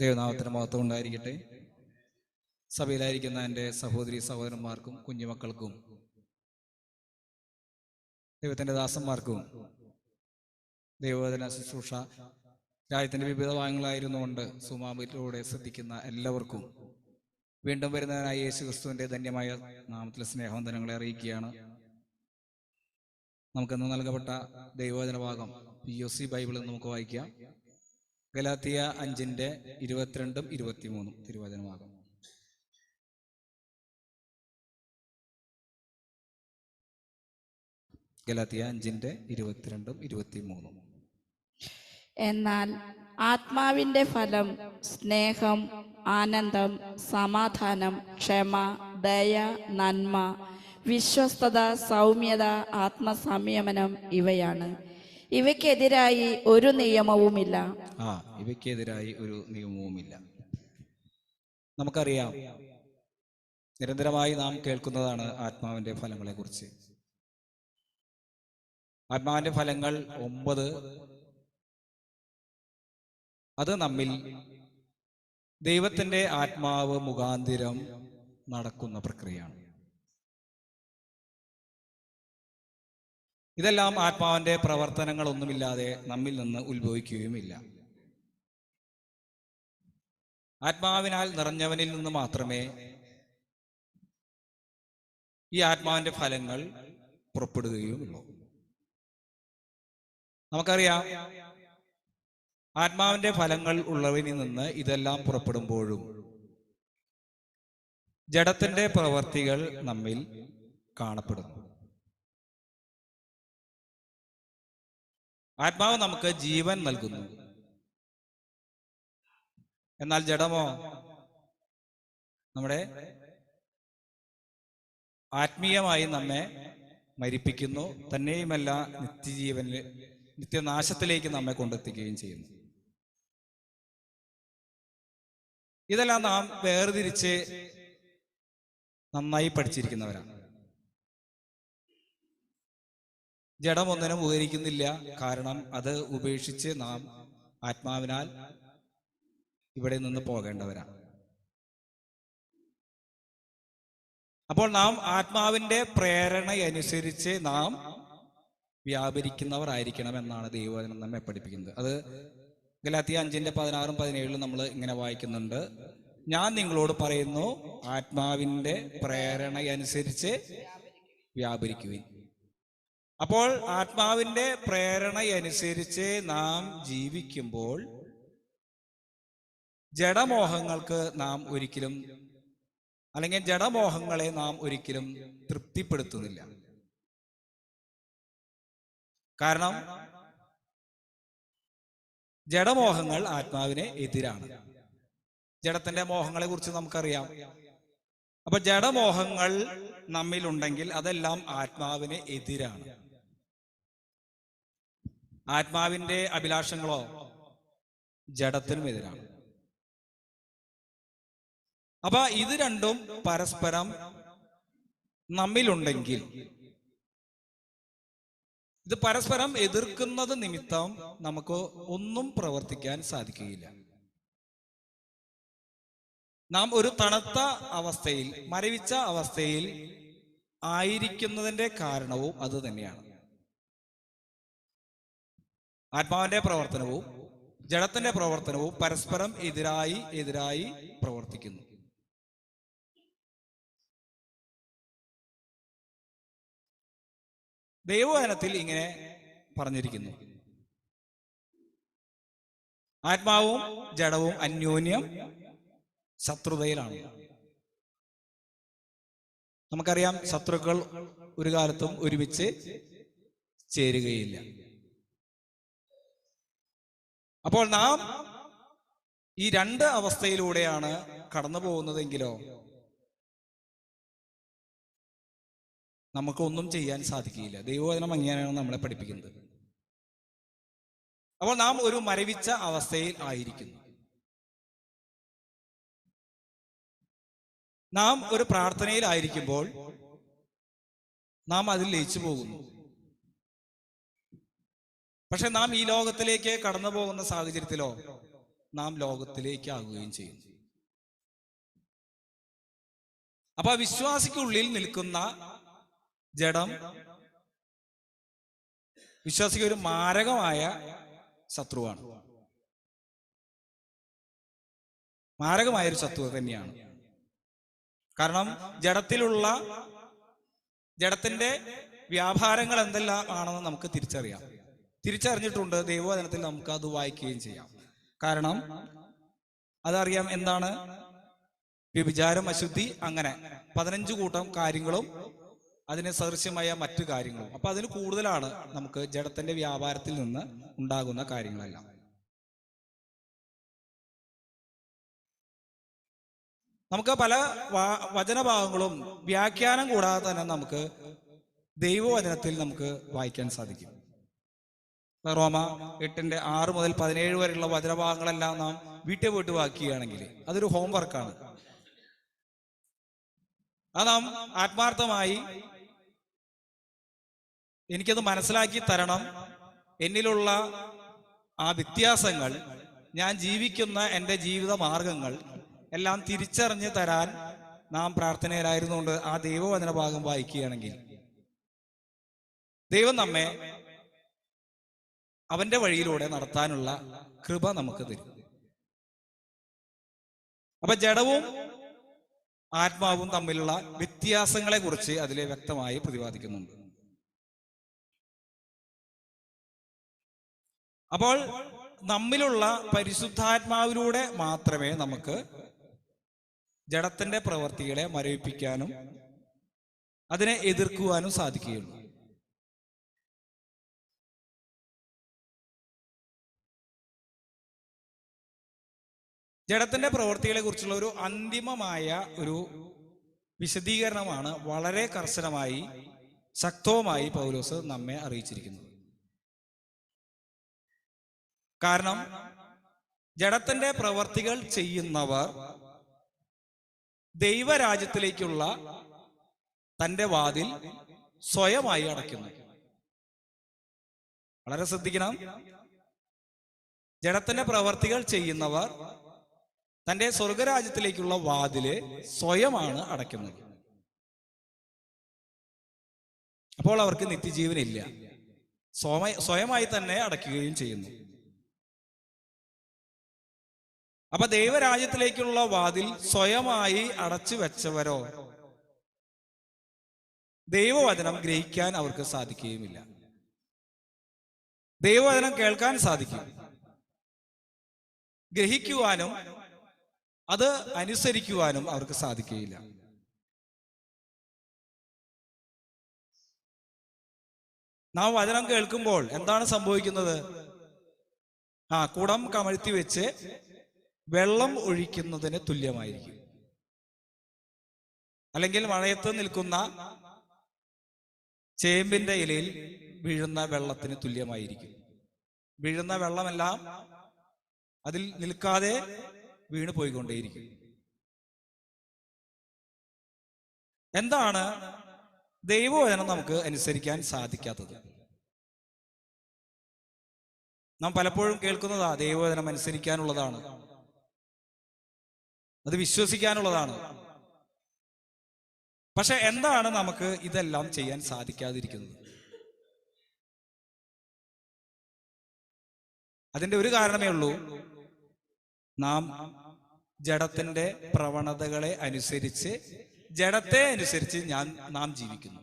ദൈവനാമത്തിന് മഹത്വം ഉണ്ടായിരിക്കട്ടെ സഭയിലായിരിക്കുന്ന എന്റെ സഹോദരി സഹോദരന്മാർക്കും കുഞ്ഞുമക്കൾക്കും ദൈവത്തിന്റെ ദാസന്മാർക്കും ദൈവവചന ശുശ്രൂഷ രാജ്യത്തിന്റെ വിവിധ ഭാഗങ്ങളായിരുന്നുകൊണ്ട് സുമാമിലൂടെ ശ്രദ്ധിക്കുന്ന എല്ലാവർക്കും വീണ്ടും വരുന്നതിനായി യേശു ക്രിസ്തുവിന്റെ ധന്യമായ നാമത്തിലെ സ്നേഹവന്ദനങ്ങളെ അറിയിക്കുകയാണ്. നമുക്കിന്ന് നൽകപ്പെട്ട ദൈവവചന ഭാഗം പി ഒ സി ബൈബിളിൽ നമുക്ക് വായിക്കാം. ഗലാത്തിയ അഞ്ചിന്റെ ഇരുപത്തിരണ്ടും ഇരുപത്തിമൂന്നും തിരുവചനമാകും ഗലാത്തിയ അഞ്ചിന്റെ ഇരുപത്തിരണ്ടും ഇരുപത്തിമൂന്നും. എന്നാൽ ആത്മാവിന്റെ ഫലം സ്നേഹം ആനന്ദം സമാധാനം ക്ഷമ ദയ നന്മ വിശ്വസ്തത സൗമ്യത ആത്മസംയമനം ഇവയാണ്. ഇവയ്ക്കെതിരായി ഒരു നിയമവുമില്ല. ആ ഇവയ്ക്കെതിരായി ഒരു നിയമവുമില്ല. നമുക്കറിയാം നിരന്തരമായി നാം കേൾക്കുന്നതാണ് ആത്മാവിന്റെ ഫലങ്ങളെ കുറിച്ച് ആത്മാവിന്റെ ഫലങ്ങൾ ഒമ്പത്. അത് നമ്മിൽ ദൈവത്തിന്റെ ആത്മാവ് മുഖാന്തിരം നടക്കുന്ന പ്രക്രിയയാണ്. ഇതെല്ലാം ആത്മാവിന്റെ പ്രവർത്തനങ്ങളൊന്നുമില്ലാതെ നമ്മിൽ നിന്ന് ഉത്ഭവിക്കുകയുമില്ല. ആത്മാവിനാൽ നിറഞ്ഞവനിൽ നിന്ന് മാത്രമേ ഈ ആത്മാവിന്റെ ഫലങ്ങൾ പുറപ്പെടുകയുമുള്ളൂ നമുക്കറിയാം ആത്മാവിന്റെ ഫലങ്ങൾ ഉള്ളവനിൽ നിന്ന് ഇതെല്ലാം പുറപ്പെടുമ്പോഴും ജഡത്തിന്റെ പ്രവർത്തികൾ നമ്മിൽ കാണപ്പെടുന്നു. ആത്മാവ് നമുക്ക് ജീവൻ നൽകുന്നു. എന്നാൽ ജഡമോ? നമ്മുടെ ആത്മീയമായി നമ്മെ മരിപ്പിക്കുന്നു. തന്നെയുമല്ല നിത്യജീവനിൽ നിത്യനാശത്തിലേക്ക് നമ്മെ കൊണ്ടെത്തിക്കുകയും ചെയ്യുന്നു. ഇതെല്ലാം നാം വേർതിരിച്ച് നന്നായി പഠിച്ചിരിക്കുന്നവരാണ്. ജഡമൊന്നിനും ഉപകരിക്കുന്നില്ല. കാരണം അത് ഉപേക്ഷിച്ച് നാം ആത്മാവിനാൽ ഇവിടെ നിന്ന് പോകേണ്ടവരാണ് അപ്പോൾ നാം ആത്മാവിന്റെ പ്രേരണയനുസരിച്ച് നാം വ്യാപരിക്കുന്നവർ ആയിരിക്കണം എന്നാണ് ദൈവവചനം നമ്മെ പഠിപ്പിക്കുന്നത്. അത് ഗലാത്തിയ അഞ്ചിന്റെ പതിനാറും പതിനേഴിലും നമ്മൾ ഇങ്ങനെ വായിക്കുന്നുണ്ട്. ഞാൻ നിങ്ങളോട് പറയുന്നു ആത്മാവിന്റെ പ്രേരണയനുസരിച്ച് വ്യാപരിക്കുവിൻ. അപ്പോൾ ആത്മാവിന്റെ പ്രേരണയനുസരിച്ച് നാം ജീവിക്കുമ്പോൾ ജഡമോഹങ്ങൾക്ക് നാം ഒരിക്കലും അല്ലെങ്കിൽ ജഡമോഹങ്ങളെ നാം ഒരിക്കലും തൃപ്തിപ്പെടുത്തുന്നില്ല. കാരണം ജഡമോഹങ്ങൾ ആത്മാവിനെ എതിരാണ്. ജഡത്തിന്റെ മോഹങ്ങളെ കുറിച്ച് നമുക്കറിയാം. അപ്പൊ ജഡമോഹങ്ങൾ നമ്മിലുണ്ടെങ്കിൽ അതെല്ലാം ആത്മാവിന് എതിരാണ്. ആത്മാവിന്റെ അഭിലാഷങ്ങളോ ജഡത്തിനും എതിരാണ്. അപ്പൊ ഇത് രണ്ടും പരസ്പരം നമ്മിലുണ്ടെങ്കിൽ ഇത് പരസ്പരം എതിർക്കുന്നത് നിമിത്തം നമുക്ക് ഒന്നും പ്രവർത്തിക്കാൻ സാധിക്കുകയില്ല. നാം ഒരു തണുത്ത അവസ്ഥയിൽ മരവിച്ച അവസ്ഥയിൽ ആയിരിക്കുന്നതിന്റെ കാരണവും അത് തന്നെയാണ്. ആത്മാവിന്റെ പ്രവർത്തനവും ജഡത്തിന്റെ പ്രവർത്തനവും പരസ്പരം എതിരായി എതിരായി പ്രവർത്തിക്കുന്നു. ദൈവവചനത്തിൽ ഇങ്ങനെ പറഞ്ഞിരിക്കുന്നു. ആത്മാവും ജഡവും അന്യോന്യം ശത്രുതയിലാണ്. നമുക്കറിയാം ശത്രുക്കൾ ഒരു കാലത്തും ഒരുമിച്ച് ചേരുകയില്ല. അപ്പോൾ നാം ഈ രണ്ട് അവസ്ഥയിലൂടെയാണ് കടന്നു പോകുന്നതെങ്കിലോ നമുക്കൊന്നും ചെയ്യാൻ സാധിക്കില്ല ദൈവവചനം അങ്ങനെയാണ് നമ്മളെ പഠിപ്പിക്കുന്നത്. അപ്പോൾ നാം ഒരു മരവിച്ച അവസ്ഥയിൽ ആയിരിക്കുന്നു. നാം ഒരു പ്രാർത്ഥനയിലായിരിക്കുമ്പോൾ നാം അതിൽ ലയിച്ചു പോകുന്നു. പക്ഷെ നാം ഈ ലോകത്തിലേക്ക് കടന്നു പോകുന്ന സാഹചര്യത്തിലോ നാം ലോകത്തിലേക്ക് ആകുകയും ചെയ്യുന്നു. അപ്പൊ വിശ്വാസിക്കുള്ളിൽ നിൽക്കുന്ന ജഡം. വിശ്വാസിക്ക് ഒരു മാരകമായ ശത്രുവാണ്. മാരകമായ ഒരു ശത്രു തന്നെയാണ്. കാരണം ജഡത്തിലുള്ള ജഡത്തിന്റെ വ്യാപാരങ്ങൾ എന്തെല്ലാം ആണെന്ന് നമുക്ക് തിരിച്ചറിയാം. തിരിച്ചറിഞ്ഞിട്ടുണ്ട് ദൈവവചനത്തിൽ നമുക്ക് അത് വായിക്കുകയും ചെയ്യാം. കാരണം അതറിയാം എന്താണ്? വ്യഭിചാരം അശുദ്ധി അങ്ങനെ പതിനഞ്ച് കൂട്ടം കാര്യങ്ങളും അതിന് സദൃശ്യമായ മറ്റു കാര്യങ്ങളും അപ്പൊ അതിന് കൂടുതലാണ് നമുക്ക് ജഡത്തിന്റെ വ്യാപാരത്തിൽ നിന്ന് ഉണ്ടാകുന്ന കാര്യങ്ങളെല്ലാം. നമുക്ക് പല വചനഭാഗങ്ങളും വ്യാഖ്യാനം കൂടാതെ തന്നെ നമുക്ക് ദൈവവചനത്തിൽ നമുക്ക് വായിക്കാൻ സാധിക്കും. റോമ എട്ടിന്റെ ആറ് മുതൽ പതിനേഴ് വരെയുള്ള വചനഭാഗങ്ങളെല്ലാം നാം വീട്ടിൽ പോയിട്ട് വാക്കുകയാണെങ്കിൽ അതൊരു ഹോംവർക്കാണ് അത് നാം ആത്മാർത്ഥമായി എനിക്കത് മനസ്സിലാക്കി തരണം. എന്നിലുള്ള ആ വ്യത്യാസങ്ങൾ ഞാൻ ജീവിക്കുന്ന എന്റെ ജീവിത മാർഗങ്ങൾ എല്ലാം തിരിച്ചറിഞ്ഞ് തരാൻ നാം പ്രാർത്ഥനയിലായിരുന്നുകൊണ്ട് ആ ദൈവവചന ഭാഗം വായിക്കുകയാണെങ്കിൽ. ദൈവം നമ്മെ അവന്റെ വഴിയിലൂടെ നടത്താനുള്ള കൃപ നമുക്ക് തരും. അപ്പൊ ജഡവും ആത്മാവും തമ്മിലുള്ള വ്യത്യാസങ്ങളെ കുറിച്ച് അതിലെ വ്യക്തമായി പ്രതിപാദിക്കുന്നുണ്ട്. അപ്പോൾ നമ്മിലുള്ള പരിശുദ്ധാത്മാവിലൂടെ മാത്രമേ നമുക്ക് ജഡത്തിന്റെ പ്രവൃത്തികളെ മരവിപ്പിക്കാനും അതിനെ എതിർക്കുവാനും സാധിക്കുകയുള്ളൂ. ജഡത്തിന്റെ പ്രവൃത്തികളെ കുറിച്ചുള്ള ഒരു അന്തിമമായ ഒരു വിശദീകരണമാണ് വളരെ കർശനമായി ശക്തവുമായി പൗലോസ് നമ്മെ അറിയിച്ചിരിക്കുന്നത്. കാരണം ജഡത്തിന്റെ പ്രവർത്തികൾ ചെയ്യുന്നവർ ദൈവരാജ്യത്തിലേക്കുള്ള തന്റെ വാതിൽ സ്വയമായി അടയ്ക്കുന്നു. വളരെ ശ്രദ്ധിക്കണം. ജഡത്തിന്റെ പ്രവർത്തികൾ ചെയ്യുന്നവർ തന്റെ സ്വർഗരാജ്യത്തിലേക്കുള്ള വാതിൽ സ്വയമാണ് അടയ്ക്കുന്നത്. അപ്പോൾ അവർക്ക് നിത്യജീവനില്ല. സ്വയമായി തന്നെ അടയ്ക്കുകയും ചെയ്യുന്നു. അപ്പൊ ദൈവരാജ്യത്തിലേക്കുള്ള വാതിൽ സ്വയമായി അടച്ചു വെച്ചവരോ? ദൈവവചനം ഗ്രഹിക്കാൻ അവർക്ക് സാധിക്കുകയുമില്ല. ദൈവവചനം കേൾക്കാൻ സാധിക്കും. ഗ്രഹിക്കുവാനും അത് അനുസരിക്കുവാനും അവർക്ക് സാധിക്കുകയില്ല. നാം വചനം കേൾക്കുമ്പോൾ എന്താണ് സംഭവിക്കുന്നത്? ആ കുടം കമഴ്ത്തി വെച്ച് വെള്ളം ഒഴിക്കുന്നതിന് തുല്യമായിരിക്കും. അല്ലെങ്കിൽ മഴയത്ത് നിൽക്കുന്ന ചേമ്പിന്റെ ഇലയിൽ വീഴുന്ന വെള്ളത്തിന് തുല്യമായിരിക്കും. വീഴുന്ന വെള്ളമെല്ലാം അതിൽ നിൽക്കാതെ വീണ് പോയിക്കൊണ്ടേയിരിക്കും. എന്താണ് ദൈവവചനം നമുക്ക് അനുസരിക്കാൻ സാധിക്കാത്തത്? നാം പലപ്പോഴും കേൾക്കുന്നതാ ദൈവവചനം അനുസരിക്കാനുള്ളതാണ്. അത് വിശ്വസിക്കാനുള്ളതാണ്. പക്ഷെ എന്താണ് നമുക്ക് ഇതെല്ലാം ചെയ്യാൻ സാധിക്കാതിരിക്കുന്നത്? അതിന്റെ ഒരു കാരണമേ ഉള്ളൂ. നാം ജഡത്തിന്റെ പ്രവണതകളെ അനുസരിച്ച് ജഡത്തെ അനുസരിച്ച് ഞാൻ നാം ജീവിക്കുന്നു.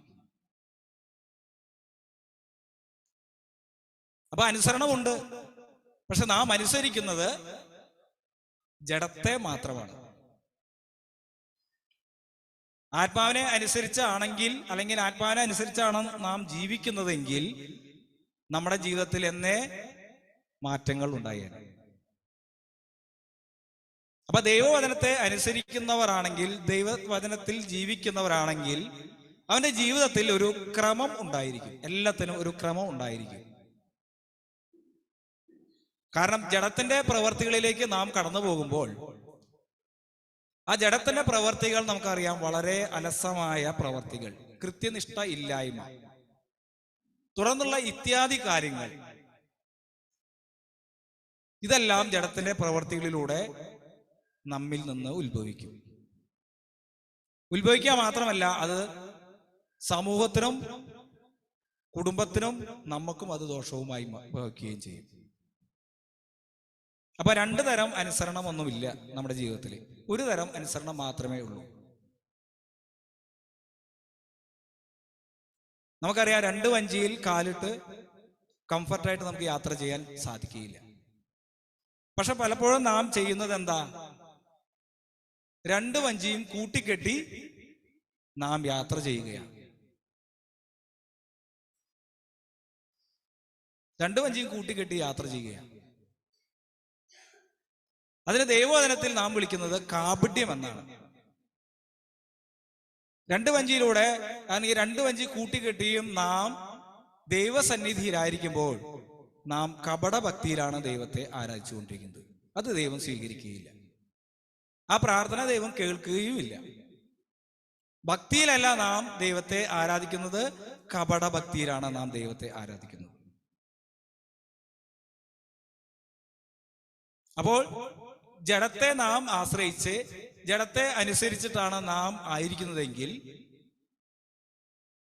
അപ്പൊ അനുസരണമുണ്ട്. പക്ഷെ നാം അനുസരിക്കുന്നത് ജഡത്തെ മാത്രമാണ്. ആത്മാവിനെ അനുസരിച്ചാണെങ്കിൽ അല്ലെങ്കിൽ ആത്മാവിനെ അനുസരിച്ചാണ് നാം ജീവിക്കുന്നതെങ്കിൽ നമ്മുടെ ജീവിതത്തിൽ എന്നേ മാറ്റങ്ങൾ ഉണ്ടായേനെ. അപ്പൊ ദൈവവചനത്തെ അനുസരിക്കുന്നവരാണെങ്കിൽ ദൈവവചനത്തിൽ ജീവിക്കുന്നവരാണെങ്കിൽ അവന്റെ ജീവിതത്തിൽ ഒരു ക്രമം ഉണ്ടായിരിക്കും. എല്ലാത്തിനും ഒരു ക്രമം ഉണ്ടായിരിക്കും. കാരണം ജഡത്തിന്റെ പ്രവർത്തികളിലേക്ക് നാം കടന്നു പോകുമ്പോൾ ആ ജഡത്തിന്റെ പ്രവർത്തികൾ നമുക്കറിയാം. വളരെ അലസമായ പ്രവർത്തികൾ. കൃത്യനിഷ്ഠ ഇല്ലായ്മ. തുടർന്നുള്ള ഇത്യാദി കാര്യങ്ങൾ. ഇതെല്ലാം ജഡത്തിന്റെ പ്രവർത്തികളിലൂടെ നമ്മിൽ നിന്ന് ഉത്ഭവിക്കും. ഉത്ഭവിക്കുക മാത്രമല്ല അത് സമൂഹത്തിനും കുടുംബത്തിനും നമുക്കും അത് ദോഷവുമായി ഭവിക്കുകയും ചെയ്യും. അപ്പൊ രണ്ടു തരം അനുസരണമൊന്നുമില്ല നമ്മുടെ ജീവിതത്തിൽ ഒരു തരം അനുസരണം മാത്രമേ ഉള്ളൂ. നമുക്കറിയാം രണ്ട് വഞ്ചിയിൽ കാലിട്ട് കംഫർട്ടായിട്ട് നമുക്ക് യാത്ര ചെയ്യാൻ സാധിക്കുകയില്ല. പക്ഷെ പലപ്പോഴും നാം ചെയ്യുന്നത് എന്താ? രണ്ട് വഞ്ചിയും കൂട്ടിക്കെട്ടി നാം യാത്ര ചെയ്യുകയാണ്. രണ്ട് വഞ്ചിയും കൂട്ടിക്കെട്ടി യാത്ര ചെയ്യുകയാണ്. അതിന് ദൈവവചനത്തിൽ നാം വിളിക്കുന്നത് കാപട്യം എന്നാണ്. രണ്ട് വഞ്ചിയിലൂടെ ഈ രണ്ട് വഞ്ചി കൂട്ടിക്കെട്ടിയും നാം ദൈവസന്നിധിയിലായിരിക്കുമ്പോൾ നാം കപടഭക്തിയിലാണ് ദൈവത്തെ ആരാധിച്ചുകൊണ്ടിരിക്കുന്നത്. അത് ദൈവം സ്വീകരിക്കുകയില്ല. ആ പ്രാർത്ഥന ദൈവം കേൾക്കുകയുമില്ല. ഭക്തിയിലല്ല നാം ദൈവത്തെ ആരാധിക്കുന്നത് കപടഭക്തിയിലാണ് നാം ദൈവത്തെ ആരാധിക്കുന്നത്. അപ്പോൾ ജഡത്തെ നാം ആശ്രയിച്ച് ജഡത്തെ അനുസരിച്ചിട്ടാണ് നാം ആയിരിക്കുന്നതെങ്കിൽ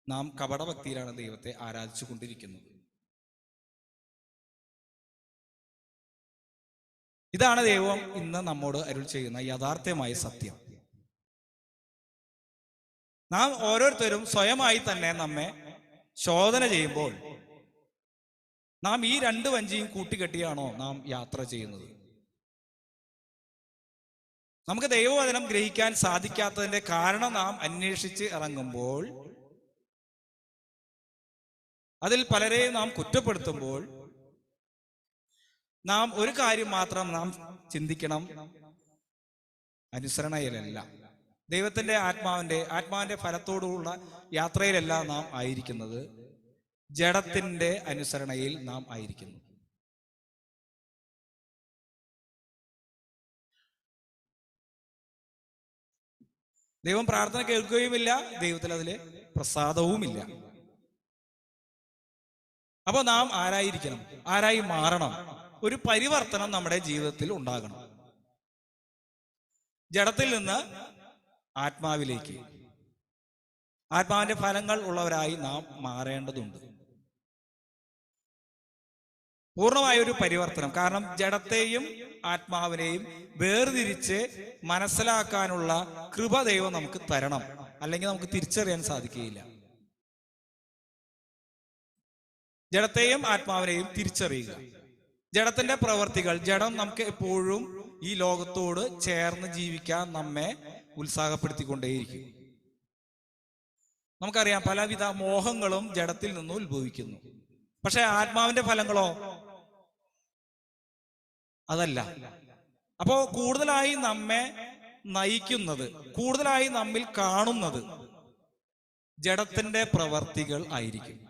നാം കപടഭക്തിയിലാണ് ദൈവത്തെ ആരാധിച്ചു കൊണ്ടിരിക്കുന്നത് ഇതാണ് ദൈവം ഇന്ന് നമ്മോട് അരുൾ ചെയ്യുന്ന യഥാർത്ഥമായ സത്യം. നാം ഓരോരുത്തരും സ്വയമായി തന്നെ നമ്മെ ശോധന ചെയ്യുമ്പോൾ നാം ഈ രണ്ട് വഞ്ചിയും കൂട്ടിക്കെട്ടിയാണോ നാം യാത്ര ചെയ്യുന്നത്? നമുക്ക് ദൈവവചനം ഗ്രഹിക്കാൻ സാധിക്കാത്തതിന്റെ കാരണം നാം അന്വേഷിച്ച് ഇറങ്ങുമ്പോൾ അതിൽ പലരെയും നാം കുറ്റപ്പെടുത്തുമ്പോൾ നാം ഒരു കാര്യം മാത്രം നാം ചിന്തിക്കണം. അനുസരണയിലല്ല. ദൈവത്തിന്റെ ആത്മാവിന്റെ ആത്മാവിന്റെ ഫലത്തോടുള്ള യാത്രയിലല്ല നാം ആയിരിക്കുന്നത്. ജഡത്തിന്റെ അനുസരണയിൽ നാം ആയിരിക്കുന്നു. ദൈവം പ്രാർത്ഥന കേൾക്കുകയുമില്ല ദൈവത്തിൽ അതിൽ പ്രസാദവുമില്ല. അപ്പൊ നാം ആരായിരിക്കണം? ആരായി മാറണം? ഒരു പരിവർത്തനം നമ്മുടെ ജീവിതത്തിൽ ഉണ്ടാകണം. ജഡത്തിൽ നിന്ന് ആത്മാവിലേക്ക്. ആത്മാവിന്റെ ഫലങ്ങൾ ഉള്ളവരായി നാം മാറേണ്ടതുണ്ട്. പൂർണമായ ഒരു പരിവർത്തനം. കാരണം ജഡത്തെയും ആത്മാവിനെയും വേർതിരിച്ച് മനസ്സിലാക്കാനുള്ള കൃപ ദൈവം നമുക്ക് തരണം. അല്ലെങ്കിൽ നമുക്ക് തിരിച്ചറിയാൻ സാധിക്കുകയില്ല. ജഡത്തെയും ആത്മാവിനെയും തിരിച്ചറിയുക. ജഡത്തിന്റെ പ്രവർത്തികൾ ജഡം നമുക്ക് എപ്പോഴും ഈ ലോകത്തോട് ചേർന്ന് ജീവിക്കാൻ നമ്മെ ഉത്സാഹപ്പെടുത്തിക്കൊണ്ടേയിരിക്കും. നമുക്കറിയാം പലവിധ മോഹങ്ങളും ജഡത്തിൽ നിന്ന് ഉത്ഭവിക്കുന്നു. പക്ഷെ ആത്മാവിന്റെ ഫലങ്ങളോ അതല്ല. അപ്പോ കൂടുതലായി നമ്മെ നയിക്കുന്നത് കൂടുതലായി നമ്മിൽ കാണുന്നത് ജഡത്തിന്റെ പ്രവർത്തികൾ ആയിരിക്കും.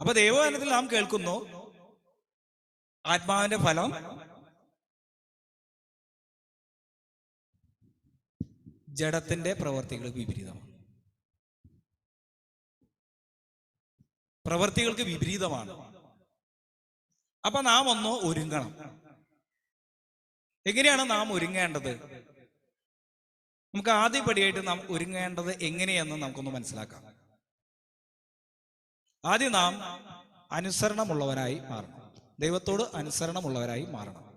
അപ്പൊ ദൈവവചനത്തിൽ നാം കേൾക്കുന്നു ആത്മാവിന്റെ ഫലം ജഡത്തിന്റെ പ്രവർത്തികൾ വിപരീതമാണ്. പ്രവർത്തികൾക്ക് വിപരീതമാണ്. അപ്പൊ നാം ഒന്ന് ഒരുങ്ങണം. എങ്ങനെയാണ് നാം ഒരുങ്ങേണ്ടത്? നമുക്ക് ആദ്യപടിയായിട്ട് നാം ഒരുങ്ങേണ്ടത് എങ്ങനെയെന്ന് നമുക്കൊന്ന് മനസ്സിലാക്കാം. ആദ്യം നാം അനുസരണമുള്ളവരായി മാറണം. ദൈവത്തോട് അനുസരണമുള്ളവരായി മാറണം.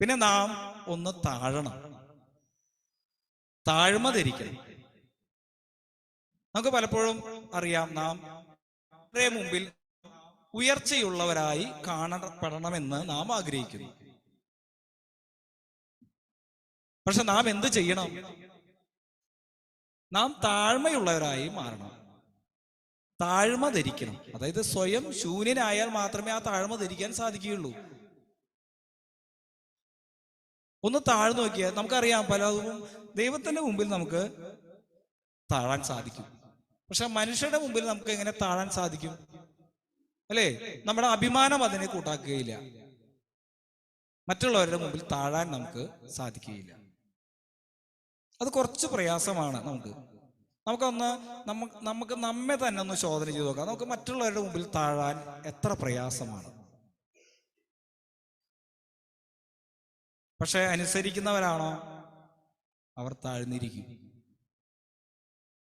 പിന്നെ നാം ഒന്ന് താഴണം. താഴ്മ ധരിക്കണം. നമുക്ക് പലപ്പോഴും അറിയാം നാം മുമ്പിൽ ഉയർച്ചയുള്ളവരായി കാണപ്പെടണമെന്ന് നാം ആഗ്രഹിക്കുന്നു. പക്ഷെ നാം എന്ത് ചെയ്യണം? നാം താഴ്മയുള്ളവരായി മാറണം. താഴ്മ ധരിക്കണം. അതായത് സ്വയം ശൂന്യനായാൽ മാത്രമേ ആ താഴ്മ ധരിക്കാൻ സാധിക്കുകയുള്ളൂ. ഒന്ന് താഴ്ന്നു നോക്കിയാൽ നമുക്കറിയാം പലതും ദൈവത്തിന്റെ മുമ്പിൽ നമുക്ക് താഴാൻ സാധിക്കും. പക്ഷെ മനുഷ്യരുടെ മുമ്പിൽ നമുക്ക് എങ്ങനെ താഴാൻ സാധിക്കും? അല്ലേ? നമ്മുടെ അഭിമാനം അതിനെ കൂട്ടാക്കുകയില്ല. മറ്റുള്ളവരുടെ മുമ്പിൽ താഴാൻ നമുക്ക് സാധിക്കുകയില്ല. അത് കുറച്ച് പ്രയാസമാണ് നമുക്ക്. നമുക്കൊന്ന് നമുക്ക് നമുക്ക് നമ്മെ തന്നെ ഒന്ന് ശോധന ചെയ്ത് നോക്കാം. നമുക്ക് മറ്റുള്ളവരുടെ മുമ്പിൽ താഴാൻ എത്ര പ്രയാസമാണ്. പക്ഷെ അനുസരിക്കുന്നവരാണോ? അവർ താഴ്ന്നിരിക്കും.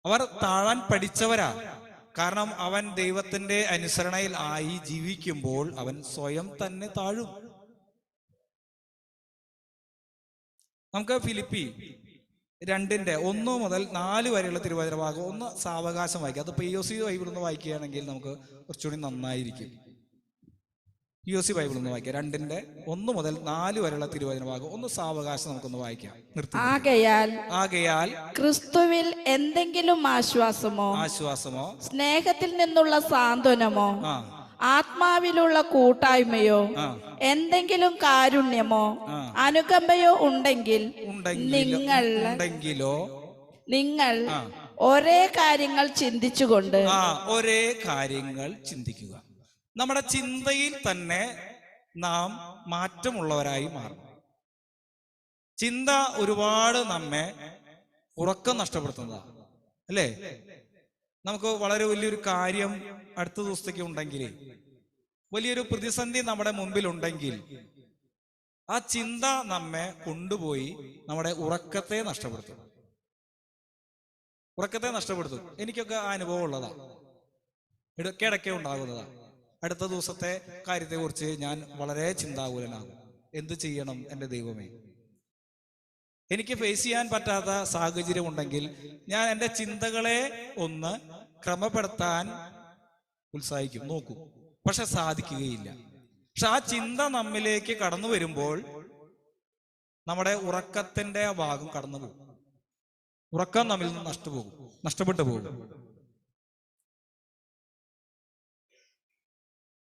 അവർ താഴാൻ പഠിച്ചവരാ. കാരണം അവൻ ദൈവത്തിന്റെ അനുസരണയിൽ ആയി ജീവിക്കുമ്പോൾ അവൻ സ്വയം തന്നെ താഴും. നമുക്ക് ഫിലിപ്പി രണ്ടിന്റെ ഒന്ന് മുതൽ നാല് വരെയുള്ള തിരുവചന ഭാഗം ഒന്ന് സാവകാശം വായിക്കുക അത് പി ഒ സി ബൈബിൾ ഒന്ന് വായിക്കുകയാണെങ്കിൽ നമുക്ക് കുറച്ചുകൂടി നന്നായിരിക്കും. പി എസ് സി ബൈബിൾ ഒന്ന് വായിക്കാം. രണ്ടിന്റെ ഒന്ന് മുതൽ നാല് വരെയുള്ള തിരുവചന ഭാഗം ഒന്ന് സാവകാശം നമുക്കൊന്ന് വായിക്കാം. നിർത്തി. ആകയാൽ ആകയാൽ ക്രിസ്തുവിൽ എന്തെങ്കിലും ആശ്വാസമോ? ആശ്വാസമോ? സ്നേഹത്തിൽ നിന്നുള്ള സാന്ത്വനമോ? ആത്മാവിലുള്ള കൂട്ടായ്മയോ? എന്തെങ്കിലും കാരുണ്യമോ. അനുകമ്പയോ ഉണ്ടെങ്കിൽ നിങ്ങൾ ഉണ്ടെങ്കിലോ നിങ്ങൾ ഒരേ കാര്യങ്ങൾ ചിന്തിച്ചുകൊണ്ട് ഒരേ കാര്യങ്ങൾ ചിന്തിക്കുക. നമ്മുടെ ചിന്തയിൽ തന്നെ നാം മാറ്റമുള്ളവരായി മാറും. ചിന്ത ഒരുപാട് നമ്മെ ഉറക്കം നഷ്ടപ്പെടുത്തുന്നതാണ് അല്ലേ? നമുക്ക് വളരെ വലിയൊരു കാര്യം അടുത്ത ദിവസത്തേക്ക് ഉണ്ടെങ്കിൽ വലിയൊരു പ്രതിസന്ധി നമ്മുടെ മുമ്പിൽ ഉണ്ടെങ്കിൽ ആ ചിന്ത നമ്മെ കൊണ്ടുപോയി നമ്മുടെ ഉറക്കത്തെ നഷ്ടപ്പെടുത്തും. ഉറക്കത്തെ നഷ്ടപ്പെടുത്തും. എനിക്കൊക്കെ ആ അനുഭവം ഉള്ളതാ. ഇടയ്ക്കിടയ്ക്ക് ഉണ്ടാകുന്നതാ. അടുത്ത ദിവസത്തെ കാര്യത്തെക്കുറിച്ച് ഞാൻ വളരെ ചിന്താകുലനാകും. എന്ത് ചെയ്യണം എന്റെ ദൈവമേ? എനിക്ക് ഫേസ് ചെയ്യാൻ പറ്റാത്ത സാഹചര്യം ഉണ്ടെങ്കിൽ ഞാൻ എന്റെ ചിന്തകളെ ഒന്ന് ക്രമപ്പെടുത്താൻ ഉത്സാഹിക്കും. നോക്കും. പക്ഷെ സാധിക്കുകയില്ല. പക്ഷെ ആ ചിന്ത നമ്മിലേക്ക് കടന്നു വരുമ്പോൾ നമ്മുടെ ഉറക്കത്തിന്റെ ഭാഗം കടന്നു പോകും ഉറക്കം നമ്മിൽ നിന്ന് നഷ്ടപോകും നഷ്ടപ്പെട്ടു പോകും.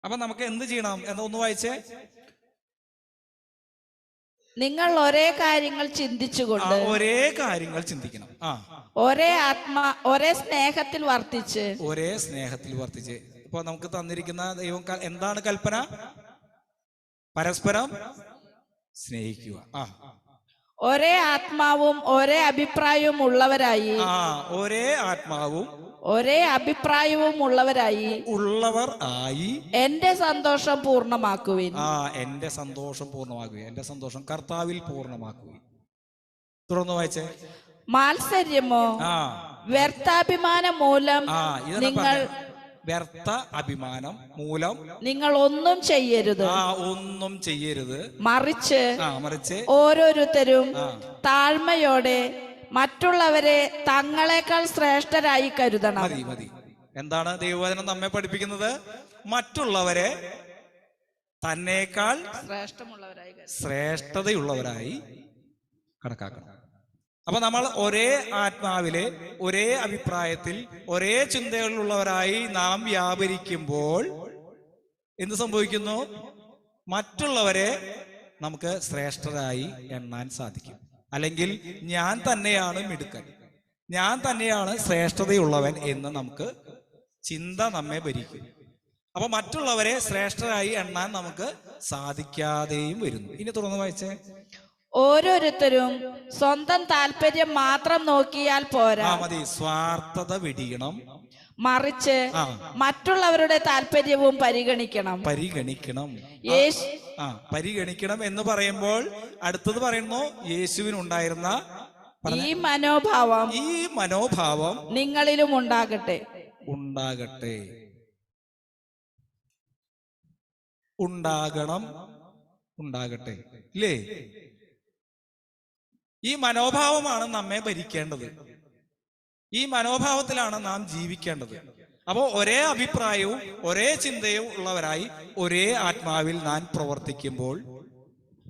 അപ്പൊ നമുക്ക് എന്ത് ചെയ്യണം എന്താ ഒന്ന് വായിച്ചേ. നിങ്ങൾ ഒരേ കാര്യങ്ങൾ ചിന്തിച്ചുകൊണ്ട് ഒരേ കാര്യങ്ങൾ ചിന്തിക്കണം. ആ. ഒരേ ആത്മാ ഒരേ സ്നേഹത്തിൽ വർത്തിച്ച് ഒരേ സ്നേഹത്തിൽ വർത്തിച്ച്. ഇപ്പൊ നമുക്ക് തന്നിരിക്കുന്ന ദൈവം എന്താണ് കൽപ്പന? പരസ്പരം സ്നേഹിക്കുക. ആ. ഒരേ ആത്മാവും ഒരേ അഭിപ്രായവും ഉള്ളവരായി ആ ഒരേ ആത്മാവും ഒരേ അഭിപ്രായവും ഉള്ളവരായി ഉള്ളവർ ആയി എന്റെ സന്തോഷം പൂർണമാക്കുവിൻ. ആ എന്റെ സന്തോഷം പൂർണമാക്കുക എന്റെ സന്തോഷം കർത്താവിൽ പൂർണമാക്കുക തുറന്നു വായിച്ചേ. മാത്സര്യമോ? വ്യർത്ഥാഭിമാനം മൂലം നിങ്ങൾ. വ്യർത്ഥ അഭിമാനം മൂലം നിങ്ങൾ ഒന്നും ചെയ്യരുത്. ആ ഒന്നും ചെയ്യരുത്. മറിച്ച് മറിച്ച് ഓരോരുത്തരും താഴ്മയോടെ മറ്റുള്ളവരെ തങ്ങളെക്കാൾ ശ്രേഷ്ഠരായി കരുതണം. മതി മതി. എന്താണ് ദൈവവചനം നമ്മെ പഠിപ്പിക്കുന്നത്? മറ്റുള്ളവരെ തന്നെക്കാൾ ശ്രേഷ്ഠമുള്ളവരായി. ശ്രേഷ്ഠതയുള്ളവരായി കണക്കാക്കണം. അപ്പൊ നമ്മൾ ഒരേ ആത്മാവിലെ ഒരേ അഭിപ്രായത്തിൽ ഒരേ ചിന്തകളിലുള്ളവരായി നാം വ്യാപരിക്കുമ്പോൾ എന്ത് സംഭവിക്കുന്നു? മറ്റുള്ളവരെ നമുക്ക് ശ്രേഷ്ഠരായി എണ്ണാൻ സാധിക്കും. അല്ലെങ്കിൽ ഞാൻ തന്നെയാണ് മിടുക്കൻ. ഞാൻ തന്നെയാണ് ശ്രേഷ്ഠതയുള്ളവൻ എന്ന് നമുക്ക് ചിന്ത നമ്മെ ഭരിക്കും. അപ്പൊ മറ്റുള്ളവരെ ശ്രേഷ്ഠരായി എണ്ണാൻ നമുക്ക് സാധിക്കാതെയും വരുന്നു. ഇനി തുറന്നു വായിച്ചേ. ഓരോരുത്തരും സ്വന്തം താല്പര്യം മാത്രം നോക്കിയാൽ പോരാ. മതി. സ്വാർത്ഥത വെടിയണം. മറിച്ച് മറ്റുള്ളവരുടെ താല്പര്യവും പരിഗണിക്കണം. പരിഗണിക്കണം. ആ പരിഗണിക്കണം എന്ന് പറയുമ്പോൾ അടുത്തത് പറയുന്നു യേശുവിനുണ്ടായിരുന്ന ഈ മനോഭാവം ഈ മനോഭാവം നിങ്ങളിലും ഉണ്ടാകട്ടെ. ഉണ്ടാകട്ടെ. ഉണ്ടാകണം ഉണ്ടാകട്ടെ. ഇല്ലേ? ഈ മനോഭാവമാണ് നമ്മെ ഭരിക്കേണ്ടത്. ഈ മനോഭാവത്തിലാണ് നാം ജീവിക്കേണ്ടത്. അപ്പോൾ ഒരേ അഭിപ്രായവും ഒരേ ചിന്തയും ഉള്ളവരായി ഒരേ ആത്മാവിൽ ഞാൻ പ്രവർത്തിക്കുമ്പോൾ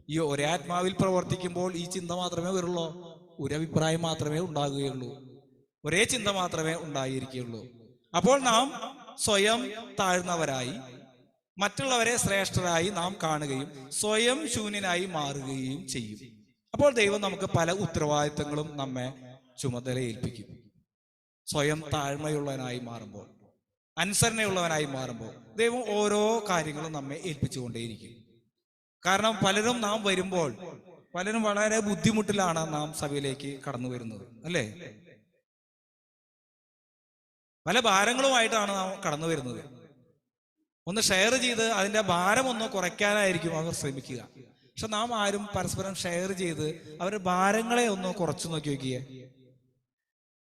ഈ ഒരേ ആത്മാവിൽ പ്രവർത്തിക്കുമ്പോൾ ഈ ചിന്ത മാത്രമേ വരുള്ളൂ. ഒരു അഭിപ്രായം മാത്രമേ ഉണ്ടാകുകയുള്ളൂ. ഒരേ ചിന്ത മാത്രമേ ഉണ്ടായിരിക്കുകയുള്ളൂ. അപ്പോൾ നാം സ്വയം താഴ്ന്നവരായി മറ്റുള്ളവരെ ശ്രേഷ്ഠരായി നാം കാണുകയും സ്വയം ശൂന്യനായി മാറുകയും ചെയ്യും. അപ്പോൾ ദൈവം നമുക്ക് പല ഉത്തരവാദിത്തങ്ങളും നമ്മെ ചുമതല ഏൽപ്പിക്കും സ്വയം താഴ്മയുള്ളവനായി മാറുമ്പോൾ. അനുസരണയുള്ളവനായി മാറുമ്പോൾ ദൈവം ഓരോ കാര്യങ്ങളും നമ്മെ ഏൽപ്പിച്ചുകൊണ്ടേയിരിക്കും. കാരണം പലരും നാം വരുമ്പോൾ പലരും വളരെ ബുദ്ധിമുട്ടിലാണ് നാം സഭയിലേക്ക് കടന്നു വരുന്നത് അല്ലേ? പല ഭാരങ്ങളുമായിട്ടാണ് നാം കടന്നു വരുന്നത്. ഒന്ന് ഷെയർ ചെയ്ത് അതിന്റെ ഭാരം ഒന്ന് കുറയ്ക്കാനായിരിക്കും അവർ ശ്രമിക്കുക. പക്ഷെ നാം ആരും പരസ്പരം ഷെയർ ചെയ്ത് അവരുടെ ഭാരങ്ങളെ ഒന്ന് കുറച്ചു നോക്കി നോക്കിയേ.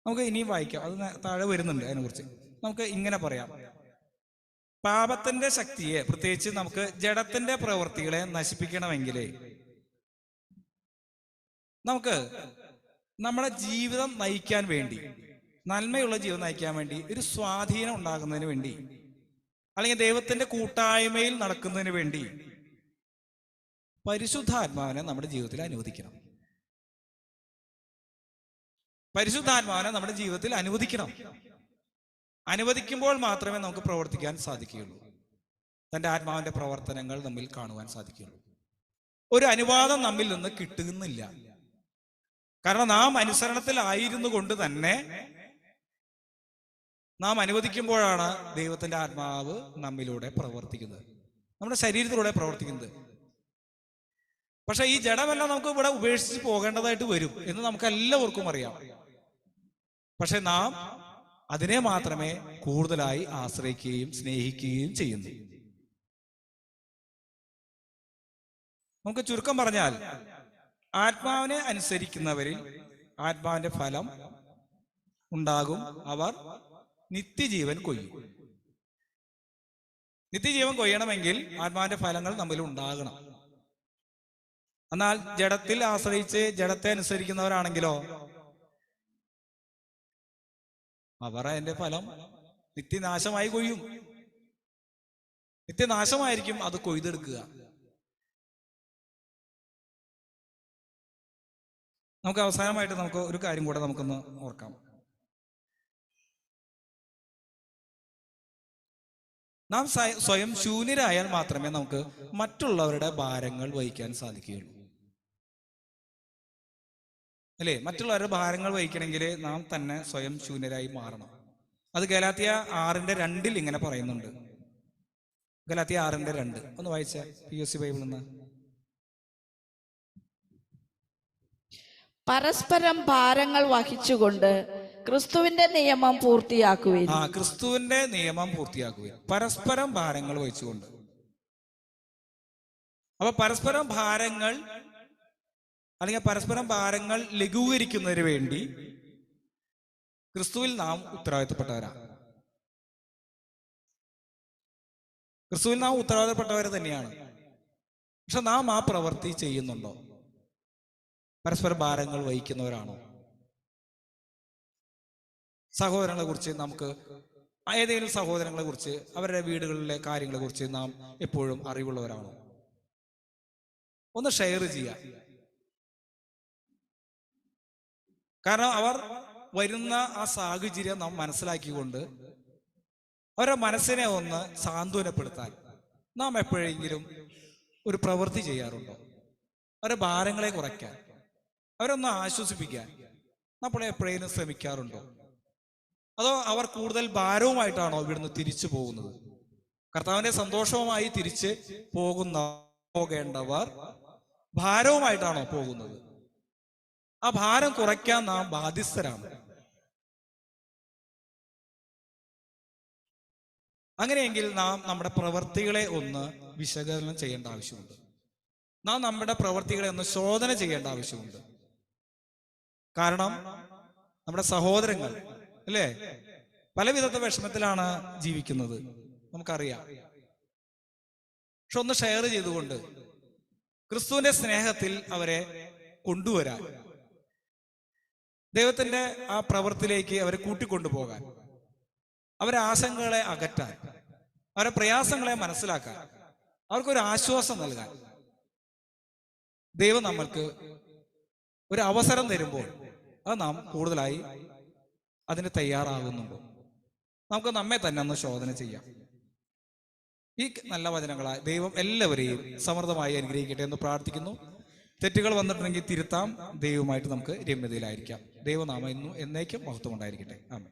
നമുക്ക് ഇനിയും വായിക്കാം. അത് താഴെ വരുന്നുണ്ട് അതിനെ കുറിച്ച് നമുക്ക് ഇങ്ങനെ പറയാം. പാപത്തിന്റെ ശക്തിയെ പ്രത്യേകിച്ച് നമുക്ക് ജഡത്തിന്റെ പ്രവൃത്തികളെ നശിപ്പിക്കണമെങ്കിൽ നമുക്ക് നമ്മുടെ ജീവിതം നയിക്കാൻ വേണ്ടി നന്മയുള്ള ജീവിതം നയിക്കാൻ വേണ്ടി ഒരു സ്വാധീനം ഉണ്ടാകുന്നതിന് വേണ്ടി അല്ലെങ്കിൽ ദൈവത്തിന്റെ കൂട്ടായ്മയിൽ നടക്കുന്നതിന് വേണ്ടി പരിശുദ്ധാത്മാവിനെ നമ്മുടെ ജീവിതത്തിൽ അനുവദിക്കണം. പരിശുദ്ധാത്മാവിനെ നമ്മുടെ ജീവിതത്തിൽ അനുവദിക്കണം. അനുവദിക്കുമ്പോൾ മാത്രമേ നമുക്ക് പ്രവർത്തിക്കാൻ സാധിക്കുകയുള്ളൂ. തന്റെ ആത്മാവിന്റെ പ്രവർത്തനങ്ങൾ നമ്മിൽ കാണുവാൻ സാധിക്കുകയുള്ളൂ. ഒരു അനുവാദം നമ്മിൽ നിന്ന് കിട്ടുന്നില്ല. കാരണം നാം അനുസരണത്തിലായിരുന്നു കൊണ്ട് തന്നെ നാം അനുവദിക്കുമ്പോഴാണ് ദൈവത്തിന്റെ ആത്മാവ് നമ്മിലൂടെ പ്രവർത്തിക്കുന്നത്. നമ്മുടെ ശരീരത്തിലൂടെ പ്രവർത്തിക്കുന്നത്. പക്ഷെ ഈ ജഡമെല്ലാം നമുക്ക് ഇവിടെ ഉപേക്ഷിച്ച് പോകേണ്ടതായിട്ട് വരും എന്ന് നമുക്ക് എല്ലാവർക്കും അറിയാം. പക്ഷെ നാം അതിനെ മാത്രമേ കൂടുതലായി ആശ്രയിക്കുകയും സ്നേഹിക്കുകയും ചെയ്യുന്നു. നമുക്ക് ചുരുക്കം പറഞ്ഞാൽ ആത്മാവിനെ അനുസരിക്കുന്നവരിൽ ആത്മാവിന്റെ ഫലം ഉണ്ടാകും അവർ നിത്യജീവൻ കൊയ്യും. നിത്യജീവൻ കൊയ്യണമെങ്കിൽ ആത്മാവിന്റെ ഫലങ്ങൾ നമ്മിൽ ഉണ്ടാകണം. എന്നാൽ ജഡത്തിൽ ആശ്രയിച്ച് ജഡത്തെ അനുസരിക്കുന്നവരാണെങ്കിലോ അവർ അതിന്റെ ഫലം നിത്യനാശമായി കൊയ്യും. നിത്യനാശമായിരിക്കും അത് കൊയ്തെടുക്കുക. നമുക്ക് അവസാനമായിട്ട് നമുക്ക് ഒരു കാര്യം കൂടെ നമുക്കൊന്ന് ഓർക്കാം. നാം സ്വയം ശൂന്യരായാൽ മാത്രമേ നമുക്ക് മറ്റുള്ളവരുടെ ഭാരങ്ങൾ വഹിക്കാൻ സാധിക്കുകയുള്ളൂ. അല്ലേ? മറ്റുള്ളവരുടെ ഭാരങ്ങൾ വഹിക്കണമെങ്കിൽ നാം തന്നെ സ്വയം ശൂന്യരായി മാറണം. അത് ഗലാത്തിയ ആറിന്റെ രണ്ടിൽ ഇങ്ങനെ പറയുന്നുണ്ട്. ഗലാത്തിയ ആറിന്റെ രണ്ട്. ഒന്ന് വായിച്ച പി എസ് സി ബൈബിളിൽ നിന്ന്. പരസ്പരം ഭാരങ്ങൾ വഹിച്ചുകൊണ്ട് ക്രിസ്തുവിന്റെ നിയമം പൂർത്തിയാക്കുകയും ആ ക്രിസ്തുവിന്റെ നിയമം പൂർത്തിയാക്കുക പരസ്പരം ഭാരങ്ങൾ വഹിച്ചുകൊണ്ട്. അപ്പൊ പരസ്പരം ഭാരങ്ങൾ അല്ലെങ്കിൽ പരസ്പരം ഭാരങ്ങൾ ലഘൂകരിക്കുന്നതിന് വേണ്ടി ക്രിസ്തുവിൽ നാം ഉത്തരവാദിത്തപ്പെട്ടവരാണ് ക്രിസ്തുവിൽ നാം ഉത്തരവാദിത്തപ്പെട്ടവർ തന്നെയാണ്. പക്ഷെ നാം ആ പ്രവൃത്തി ചെയ്യുന്നുണ്ടോ? പരസ്പര ഭാരങ്ങൾ വഹിക്കുന്നവരാണോ? സഹോദരങ്ങളെ കുറിച്ച് നമുക്ക് ഏതെങ്കിലും സഹോദരങ്ങളെ കുറിച്ച് അവരുടെ വീടുകളിലെ കാര്യങ്ങളെ കുറിച്ച് നാം എപ്പോഴും അറിവുള്ളവരാണോ? ഒന്ന് ഷെയർ ചെയ്യാം. കാരണം അവർ വരുന്ന ആ സാഹചര്യം നാം മനസ്സിലാക്കിക്കൊണ്ട് അവരുടെ മനസ്സിനെ ഒന്ന് സാന്ത്വനപ്പെടുത്താൻ നാം എപ്പോഴെങ്കിലും ഒരു പ്രവൃത്തി ചെയ്യാറുണ്ടോ? അവരുടെ ഭാരങ്ങളെ കുറയ്ക്കാൻ അവരൊന്ന് ആശ്വസിപ്പിക്കാൻ നമ്മൾ എപ്പോഴേലും ശ്രമിക്കാറുണ്ടോ? അതോ അവർ കൂടുതൽ ഭാരവുമായിട്ടാണോ ഇവിടുന്ന് തിരിച്ചു പോകുന്നത്? കർത്താവിന്റെ സന്തോഷവുമായി തിരിച്ച് പോകുന്ന പോകേണ്ടവർ ഭാരവുമായിട്ടാണോ പോകുന്നത്? ആ ഭാരം കുറയ്ക്കാൻ നാം ബാധ്യസ്ഥരാണ്. അങ്ങനെയെങ്കിൽ നാം നമ്മുടെ പ്രവൃത്തികളെ ഒന്ന് വിശകലനം ചെയ്യേണ്ട ആവശ്യമുണ്ട്. നാം നമ്മുടെ പ്രവൃത്തികളെ ഒന്ന് ശോധന ചെയ്യേണ്ട ആവശ്യമുണ്ട്. കാരണം നമ്മുടെ സഹോദരങ്ങൾ അല്ലേ? പലവിധത്തെ വിഷമത്തിലാണ് ജീവിക്കുന്നത്. നമുക്കറിയാം. പക്ഷെ ഒന്ന് ഷെയർ ചെയ്തുകൊണ്ട് ക്രിസ്തുവിന്റെ സ്നേഹത്തിൽ അവരെ കൊണ്ടുവരാൻ ദൈവത്തിന്റെ ആ പ്രവൃത്തിയിലേക്ക് അവരെ കൂട്ടിക്കൊണ്ടുപോകാൻ അവരെ ആശങ്കകളെ അകറ്റാൻ അവരെ പ്രയാസങ്ങളെ മനസ്സിലാക്കാൻ അവർക്കൊരു ആശ്വാസം നൽകാൻ ദൈവം നമ്മൾക്ക് ഒരു അവസരം തരുമ്പോൾ അത് നാം കൂടുതലായി അതിന് തയ്യാറാകുന്നുണ്ടോ? നമുക്ക് നമ്മെ തന്നെ ഒന്ന് ശോധന ചെയ്യാം. ഈ നല്ല വചനങ്ങളായി ദൈവം എല്ലാവരെയും സമൃദ്ധമായി അനുഗ്രഹിക്കട്ടെ എന്ന് പ്രാർത്ഥിക്കുന്നു. തെറ്റുകൾ വന്നിട്ടുണ്ടെങ്കിൽ തിരുത്താം. ദൈവമായിട്ട് നമുക്ക് രമ്യതയിലായിരിക്കാം. ദൈവനാമം ഇന്നും എന്നേക്കും മഹത്വം ഉണ്ടായിരിക്കട്ടെ ആമേ